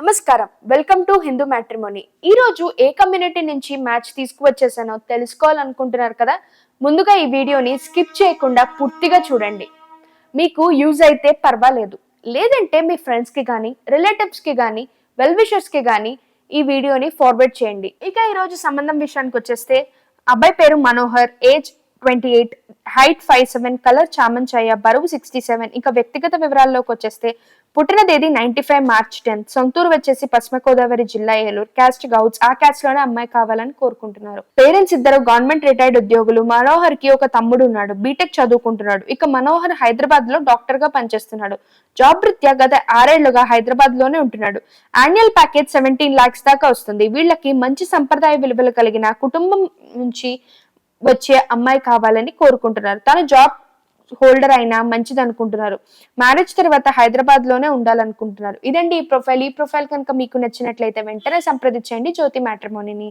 నమస్కారం. Welcome to Hindu matrimony. ఈ రోజు ఏ కమ్యూనిటీ నుంచి మ్యాచ్ తీసుకువచ్చేసానో తెలుసుకోవాలనుకుంటున్నారు కదా? ముందుగా ఈ వీడియోని స్కిప్ చేయకుండా పూర్తిగా చూడండి. మీకు యూజ్ అయితే పర్వాలేదు. లేదంటే మీ ఫ్రెండ్స్కి కానీ రిలేటివ్స్కి కానీ వెల్ విషర్స్కి కానీ ఈ వీడియోని ఫార్వర్డ్ చేయండి. ఇక ఈరోజు సంబంధం విషయానికి వచ్చేస్తే అబ్బాయి పేరు Manohar age twenty eight height five seven colour చామంచాయ బరువు సిక్స్టీ సెవెన్ ఇంకా వ్యక్తిగత వివరాల్లోకి వచ్చేస్తే పుట్టిన తేదీ నైన్టీ ఫైవ్ మార్చ్ టెన్త్ సొంతూరు వచ్చేసి పశ్చిమ గోదావరి జిల్లా ఏలూరు. క్యాస్ట్ గౌడ్స్. ఆ క్యాస్ట్లోనే అమ్మాయి కావాలని కోరుకుంటున్నారు. పేరెంట్స్ ఇద్దరు గవర్నమెంట్ రిటైర్డ్ ఉద్యోగులు. మనోహర్కి ఒక తమ్ముడు ఉన్నాడు. బీటెక్ చదువుకుంటున్నాడు. ఇక మనోహర్ హైదరాబాద్లో డాక్టర్గా పనిచేస్తున్నాడు. జాబ్ రీత్యా గత ఆరేళ్ళుగా హైదరాబాద్లోనే ఉంటున్నాడు. యాన్యువల్ ప్యాకేజ్ సెవెంటీన్ లాక్స్ దాకా వస్తుంది. వీళ్ళకి మంచి సంప్రదాయ విలువలు కలిగిన కుటుంబం నుంచి వచ్చే అమ్మాయి కావాలని కోరుకుంటున్నారు. తన జాబ్ హోల్డర్ అయినా మంచిది అనుకుంటున్నారు. మ్యారేజ్ తర్వాత హైదరాబాద్లోనే ఉండాలనుకుంటున్నారు. ఇదండి ఈ ప్రొఫైల్. ఈ ప్రొఫైల్ కనుక మీకు నచ్చినట్లయితే వెంటనే సంప్రదించండి. జ్యోతి మ్యాట్రిమోనీని.